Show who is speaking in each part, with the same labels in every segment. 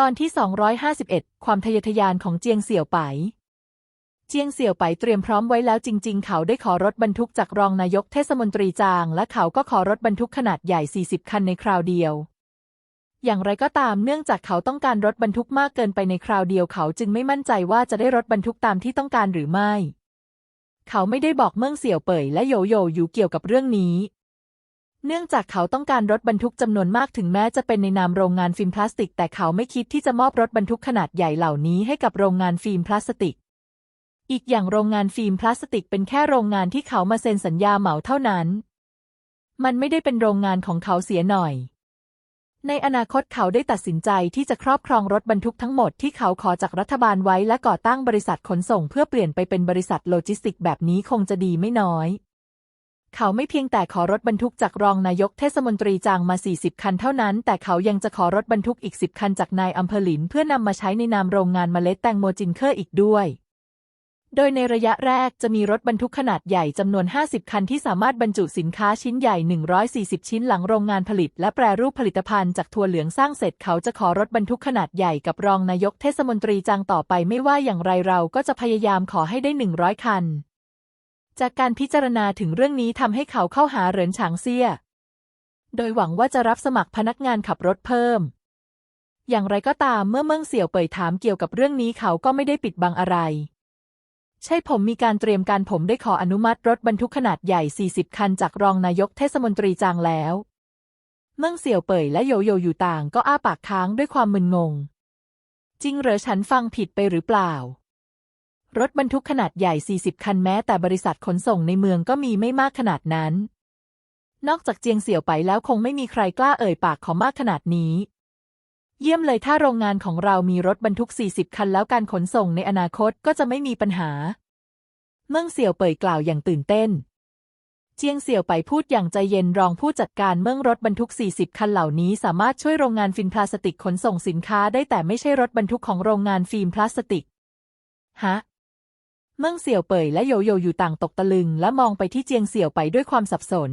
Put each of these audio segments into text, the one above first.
Speaker 1: ตอนที่ 251 ความทะเยอทะยานของเจียงเสี่ยวไป เจียงเสี่ยวไปเตรียมพร้อมไว้แล้วจริง ๆ เขาได้ขอรถบรรทุกจากรองนายกเทศมนตรีจาง และเขาก็ขอรถบรรทุกขนาดใหญ่ 40 คันในคราวเดียว อย่างไรก็ตามเนื่องจากเขาต้องการรถบรรทุกมากเกินไปในคราวเดียว เขาจึงไม่มั่นใจว่าจะได้รถบรรทุกตามที่ต้องการหรือไม่ เขาไม่ได้บอกเมืองเสี่ยวเป่ยและโยโย่อยู่เกี่ยวกับเรื่องนี้ เนื่องจากเขาต้องการรถบรรทุกจำนวนมากถึงแม้จะเป็นในนามโรงงานฟิล์มพลาสติก แต่เขาไม่คิดที่จะมอบรถบรรทุกขนาดใหญ่เหล่านี้ให้กับโรงงานฟิล์มพลาสติก อีกอย่างโรงงานฟิล์มพลาสติกเป็นแค่โรงงานที่เขามาเซ็นสัญญาเหมาเท่านั้น มันไม่ได้เป็นโรงงานของเขาเสียหน่อย ในอนาคตเขาได้ตัดสินใจที่จะครอบครองรถบรรทุกทั้งหมดที่เขาขอจากรัฐบาลไว้และก่อตั้งบริษัทขนส่ง เพื่อเปลี่ยนไปเป็นบริษัทโลจิสติก แบบนี้คงจะดีไม่น้อย เขาไม่เพียงแต่ขอรถบรรทุกจากรองนายกเทศมนตรีจางมา 40 คันเท่านั้น แต่เขายังจะขอรถบรรทุกอีก 10 คันจากนายอำเภอหลิน เพื่อนำมาใช้ในนามโรงงานเมล็ดแตงโมจินเคอร์อีกด้วย โดยในระยะแรกจะมีรถบรรทุกขนาดใหญ่จำนวน 50 คันที่สามารถบรรจุสินค้าชิ้นใหญ่ 140 ชิ้นหลังโรงงานผลิต และแปรรูปผลิตภัณฑ์จากถั่วเหลืองสร้างเสร็จ เขาจะขอรถบรรทุกขนาดใหญ่กับรองนายกเทศมนตรีจางต่อไปไม่ว่าอย่างไรเราก็จะพยายามขอให้ได้ 100 คัน จากการพิจารณาถึงเรื่องนี้ทำให้เขาเข้าหาเหรินฉางเซี่ย โดยหวังว่าจะรับสมัครพนักงานขับรถเพิ่ม อย่างไรก็ตามเมื่อเมืองเสี่ยวเป่ยถามเกี่ยวกับเรื่องนี้เขาก็ไม่ได้ปิดบังอะไร ใช่ผมมีการเตรียมการผมได้ขออนุมัติรถบรรทุกขนาดใหญ่ 40 คันจากรองนายกเทศมนตรีจางแล้ว เมืองเสี่ยวเป่ยและโยโย่อยู่ต่างก็อ้าปากค้างด้วยความมึนงง จริงเหรอฉันฟังผิดไปหรือเปล่า รถบรรทุกขนาดใหญ่ 40 คันแม้แต่บริษัทขนส่งในเมืองก็มีไม่มากขนาดนั้น นอกจากเจียงเสี่ยวไปแล้วคงไม่มีใครกล้าเอ่ยปากขอมากขนาดนี้ เยี่ยมเลยถ้าโรงงานของเรามีรถบรรทุก 40 คันแล้วการขนส่งในอนาคตก็จะไม่มีปัญหา เมืองเสี่ยวเป่ยกล่าวอย่างตื่นเต้น เจียงเสี่ยวไปพูดอย่างใจเย็นรองผู้จัดการเมืองรถบรรทุก 40 คันเหล่านี้สามารถช่วยโรงงานฟิล์มพลาสติกขนส่งสินค้าได้แต่ไม่ใช่รถบรรทุกของโรงงานฟิล์มพลาสติก ฮะ เมืองเสี่ยวเป่ยและโยโย่อยู่ต่างตกตะลึง และมองไปที่เจียงเสี่ยวไปด้วยความสับสน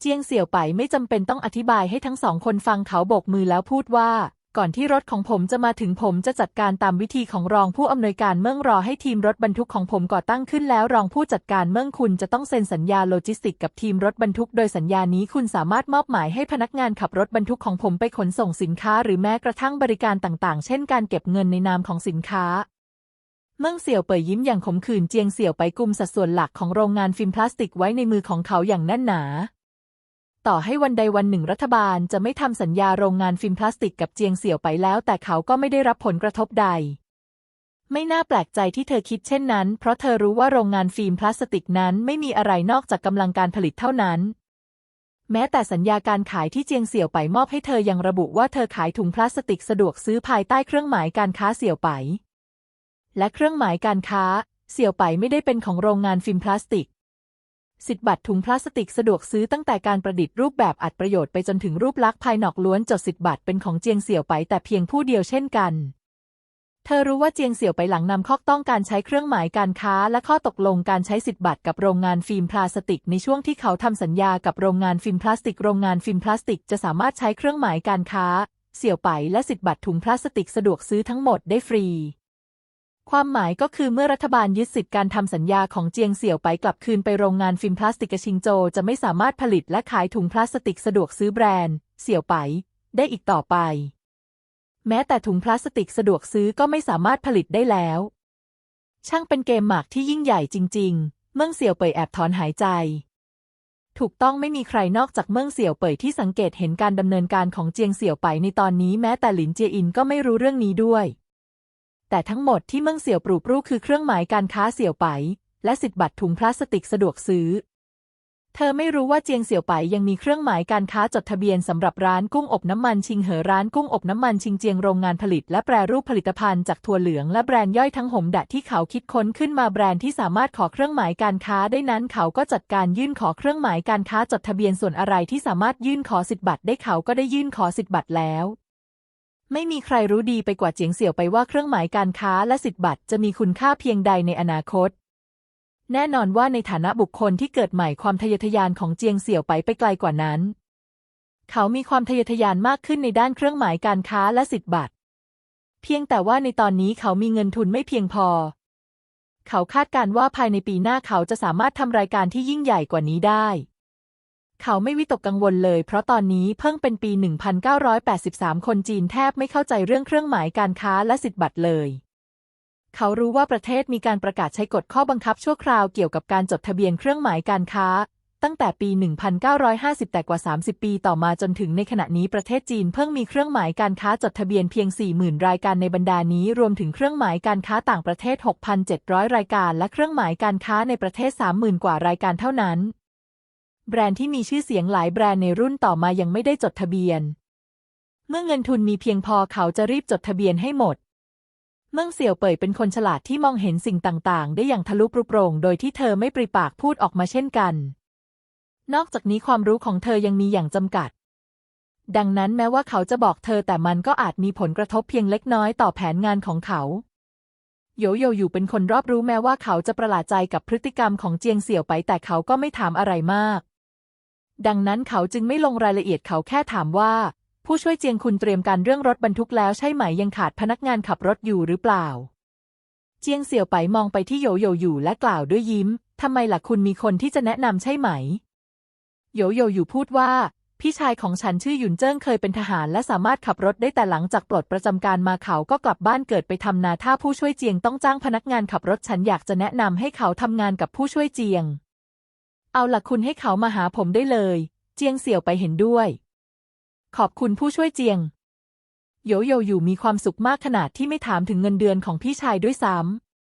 Speaker 1: เจียงเสี่ยวไปไม่จำเป็นต้องอธิบายให้ทั้งสองคนฟังเขาโบกมือแล้วพูดว่า ก่อนที่รถของผมจะมาถึงผมจะจัดการตามวิธีของรองผู้อำนวยการเมืองรอให้ทีมรถบรรทุกของผมก่อตั้งขึ้นแล้วรองผู้จัดการเมืองคุณจะต้องเซ็นสัญญาโลจิสติกกับทีมรถบรรทุก โดยสัญญานี้คุณสามารถมอบหมายให้พนักงานขับรถบรรทุกของผมไปขนส่งสินค้า หรือแม้กระทั่งบริการต่าง ๆ เช่น การเก็บเงินในนามของสินค้า เมืองเสี่ยวเป่ยยิ้มอย่างขมขื่นเจียงเสี่ยวไปกุมสัดส่วนหลักของโรงงานฟิล์มพลาสติกไว้ในมือของเขาอย่างแน่นหนา ต่อให้วันใดวันหนึ่งรัฐบาลจะไม่ทำสัญญาโรงงานฟิล์มพลาสติกกับเจียงเสี่ยวไปแล้ว แต่เขาก็ไม่ได้รับผลกระทบใด ไม่น่าแปลกใจที่เธอคิดเช่นนั้น เพราะเธอรู้ว่าโรงงานฟิล์มพลาสติกนั้นไม่มีอะไรนอกจากกำลังการผลิตเท่านั้นแม้แต่สัญญาการขายที่เจียงเสี่ยวไปมอบให้เธอยังระบุว่าเธอขายถุงพลาสติกสะดวกซื้อภายใต้เครื่องหมายการค้าเสี่ยวไป และเครื่องหมายการค้า เสี่ยวไปไม่ได้เป็นของโรงงานฟิล์มพลาสติก สิทธิบัตรถุงพลาสติกสะดวกซื้อตั้งแต่การประดิษฐ์รูปแบบอัดประโยชน์ไปจนถึงรูปลักษณ์ภายนอกล้วนจดสิทธิบัตรเป็นของเจียงเสี่ยวไปแต่เพียงผู้เดียวเช่นกัน เธอรู้ว่าเจียงเสี่ยวไปหลังนำข้อต้องการใช้เครื่องหมายการค้า และข้อตกลงการใช้สิทธิบัตรกับโรงงานฟิล์มพลาสติก ในช่วงที่เขาทำสัญญากับโรงงานฟิล์มพลาสติก โรงงานฟิล์มพลาสติกจะสามารถใช้เครื่องหมายการค้า เสี่ยวไปและสิทธิบัตรถุงพลาสติกสะดวกซื้อทั้งหมดได้ฟรี ความหมายก็คือเมื่อรัฐบาลยึดสิทธิการทำสัญญาของเจียงเสี่ยวไปกลับคืนไปโรงงานฟิล์มพลาสติกชิงโจจะไม่สามารถผลิตและขายถุงพลาสติกสะดวกซื้อแบรนด์ เสี่ยวไป ได้อีกต่อไป แม้แต่ถุงพลาสติกสะดวกซื้อก็ไม่สามารถผลิตได้แล้ว ช่างเป็นเกมหมากที่ยิ่งใหญ่จริง ๆ เมืองเสี่ยวเป่ยแอบถอนหายใจ ถูกต้องไม่มีใครนอกจากเมืองเสี่ยวเป่ยที่สังเกตเห็นการดำเนินการของเจียงเสี่ยวไปในตอนนี้แม้แต่หลินเจียอินก็ไม่รู้เรื่องนี้ด้วย แต่ทั้งหมดที่เมืองเสี่ยวปลูกรู้คือเครื่องหมายการค้าเสี่ยวไป และสิทธิบัตรถุงพลาสติกสะดวกซื้อ เธอไม่รู้ว่าเจียงเสี่ยวไปยังมีเครื่องหมายการค้าจดทะเบียนสำหรับร้านกุ้งอบน้ำมันชิงเหอร้านกุ้งอบน้ำมันชิงเจียงโรงงานผลิต และแปรรูปผลิตภัณฑ์จากถั่วเหลืองและแบรนด์ย่อยทั้งหมดะที่เขาคิดค้นขึ้นมาแบรนด์ที่สามารถขอเครื่องหมายการค้าได้นั้น เขาก็จัดการยื่นขอเครื่องหมายการค้าจดทะเบียนส่วนอะไรที่สามารถยื่นขอสิทธิบัตรได้เขาก็ได้ยื่นขอสิทธิบัตรแล้ว ไม่มีใครรู้ดีไปกว่าเจียงเสี่ยวไปว่าเครื่องหมายการค้าและสิทธิบัตรจะมีคุณค่าเพียงใดในอนาคต แน่นอนว่าในฐานะบุคคลที่เกิดใหม่ความทะเยอทะยานของเจียงเสี่ยวไปไปไกลกว่านั้น เขามีความทะเยอทะยานมากขึ้นในด้านเครื่องหมายการค้าและสิทธิบัตรเพียงแต่ว่าในตอนนี้เขามีเงินทุนไม่เพียงพอ เขาคาดการณ์ว่าภายในปีหน้าเขาจะสามารถทำรายการที่ยิ่งใหญ่กว่านี้ได้ เขาไม่วิตกกังวลเลย เพราะตอนนี้เพิ่งเป็นปี 1983 คนจีนแทบไม่เข้าใจเรื่องเครื่องหมายการค้าและสิทธิบัตรเลย เขารู้ว่าประเทศมีการประกาศใช้กฎข้อบังคับชั่วคราวเกี่ยวกับการจดทะเบียนเครื่องหมายการค้า ตั้งแต่ปี 1950 แต่กว่า 30 ปีต่อมาจนถึงในขณะนี้ประเทศจีนเพิ่งมีเครื่องหมายการค้าจดทะเบียนเพียง 40,000 รายการในบรรดานี้ รวมถึงเครื่องหมายการค้าต่างประเทศ 6,700 รายการ และเครื่องหมายการค้าในประเทศ 30,000 กว่ารายการเท่านั้น แบรนด์ที่มีชื่อเสียงหลายแบรนด์ในรุ่นต่อมายังไม่ได้จดทะเบียน เมื่อเงินทุนมีเพียงพอเขาจะรีบจดทะเบียนให้หมด เมิ่งเสี่ยวเป่ยเป็นคนฉลาดที่มองเห็นสิ่งต่าง ๆ ได้อย่างทะลุปรุโปร่งโดยที่เธอไม่ปริปากพูดออกมาเช่นกัน นอกจากนี้ความรู้ของเธอยังมีอย่างจำกัด ดังนั้นแม้ว่าเขาจะบอกเธอแต่มันก็อาจมีผลกระทบเพียงเล็กน้อยต่อแผนงานของเขาโยโยอยู่เป็นคนรอบรู้แม้ว่าเขาจะประหลาดใจกับพฤติกรรมของเจียงเสี่ยวไปแต่เขาก็ไม่ถามอะไรมาก ดังนั้นเขาจึงไม่ลงรายละเอียดเขาแค่ถามว่า ผู้ช่วยเจียงคุณเตรียมการเรื่องรถบรรทุกแล้วใช่ไหมยังขาดพนักงานขับรถอยู่หรือเปล่า เจียงเสี่ยวไปมองไปที่โยโยอยู่และกล่าวด้วยยิ้มทำไมล่ะคุณมีคนที่จะแนะนำใช่ไหม โยโยอยู่พูดว่า พี่ชายของฉันชื่อหยุนเจิ้งเคยเป็นทหารและสามารถขับรถได้แต่หลังจากปลดประจำการมาเขาก็กลับบ้านเกิดไปทำนาถ้าผู้ช่วยเจียงต้องจ้างพนักงานขับรถฉันอยากจะแนะนำให้เขาทำงานกับผู้ช่วยเจียง เอาหล่ะคุณให้เขามาหาผมได้เลย เจียงเสี่ยวไปเห็นด้วย ขอบคุณผู้ช่วยเจียง โยโยอยู่มีความสุขมากขนาดที่ไม่ถามถึงเงินเดือนของพี่ชายด้วยซ้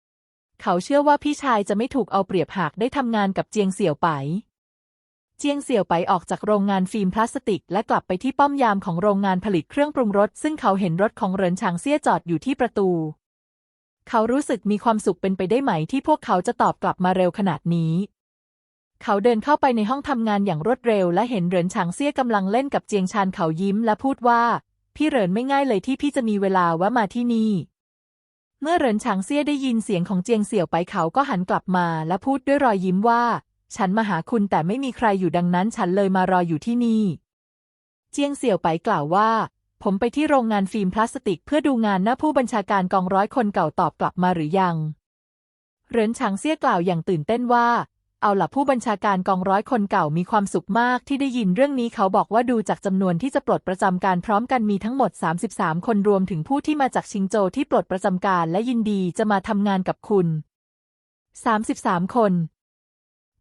Speaker 1: ำ เขาเชื่อว่าพี่ชายจะไม่ถูกเอาเปรียบหากได้ทำงานกับเจียงเสี่ยวไปเจียงเสี่ยวไปออกจากโรงงานฟิล์มพลาสติก และกลับไปที่ป้อมยามของโรงงานผลิตเครื่องปรุงรส ซึ่งเขาเห็นรถของเหรินฉางเซี่ยจอดอยู่ที่ประตู เขารู้สึกมีความสุขเป็นไปได้ไหมที่พวกเขาจะตอบกลับมาเร็วขนาดนี้ เขาเดินเข้าไปในห้องทำงานอย่างรวดเร็ว และเห็นเหรินฉางเซี่ยกำลังเล่นกับเจียงชานเขายิ้มและพูดว่า พี่เหรินไม่ง่ายเลยที่พี่จะมีเวลาแวะมาที่นี่ เมื่อเหรินฉางเซี่ยได้ยินเสียงของเจียงเสี่ยวไปเขาก็หันกลับมาและพูดด้วยรอยยิ้มว่า ฉันมาหาคุณแต่ไม่มีใครอยู่ดังนั้นฉันเลยมารออยู่ที่นี่ เจียงเสี่ยวไปกล่าวว่า ผมไปที่โรงงานฟิล์มพลาสติก เพื่อดูงานหน้าผู้บัญชาการกองร้อยคนเก่าตอบกลับมาหรือยังเหรินฉางเซี่ยกล่าวอย่างตื่นเต้นว่า เอาล่ะผู้บัญชาการกองร้อยคนเก่ามีความสุขมากที่ได้ยินเรื่องนี้เขาบอกว่าดูจากจำนวนที่จะปลดประจำการพร้อมกันมีทั้งหมด 33 คนรวมถึงผู้ที่มาจากชิงโจวที่ปลดประจำการและยินดีจะมาทำงานกับคุณ 33 คน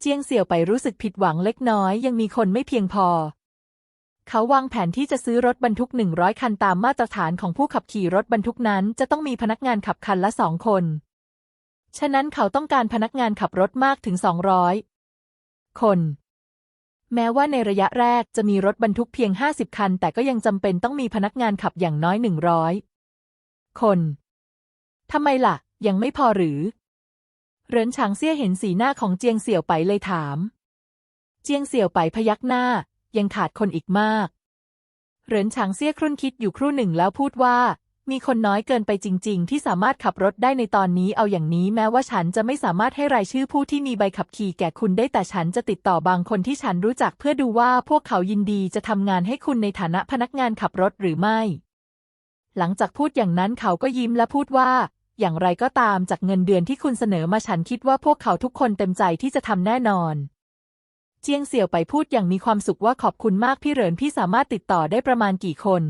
Speaker 1: เจียงเสี่ยวไปรู้สึกผิดหวังเล็กน้อยยังมีคนไม่เพียงพอ เขาวางแผนที่จะซื้อรถบรรทุก 100 คันตามมาตรฐานของผู้ขับขี่รถบรรทุกนั้น จะต้องมีพนักงานขับคันละสองคน ฉะนั้นเขาต้องการพนักงานขับรถมากถึง 200 คน แม้ว่าในระยะแรกจะมีรถบรรทุกเพียง 50 คัน แต่ก็ยังจำเป็นต้องมีพนักงานขับอย่างน้อย 100 คนทำไมล่ะ ยังไม่พอหรือ เหรินฉางเซี่ยเห็นสีหน้าของเจียงเสี่ยวไปเลยถาม เจียงเสี่ยวไปพยักหน้า ยังขาดคนอีกมาก เหรินฉางเซี่ยครุ่นคิดอยู่ครู่หนึ่งแล้วพูดว่า มีคนน้อยเกินไปจริง ๆ ที่สามารถขับรถได้ในตอนนี้เอาอย่างนี้แม้ว่าฉันจะไม่สามารถให้รายชื่อผู้ที่มีใบขับขี่แก่คุณได้แต่ฉันจะติดต่อบางคนที่ฉันรู้จักเพื่อดูว่าพวกเขายินดีจะทำงานให้คุณในฐานะพนักงานขับรถหรือไม่ หลังจากพูดอย่างนั้นเขาก็ยิ้มและพูดว่า อย่างไรก็ตามจากเงินเดือนที่คุณเสนอมาฉันคิดว่าพวกเขาทุกคนเต็มใจที่จะทำแน่นอนเจียงเสี่ยวไปพูดอย่างมีความสุขว่าขอบคุณมากพี่เหรินพี่สามารถติดต่อได้ประมาณกี่คน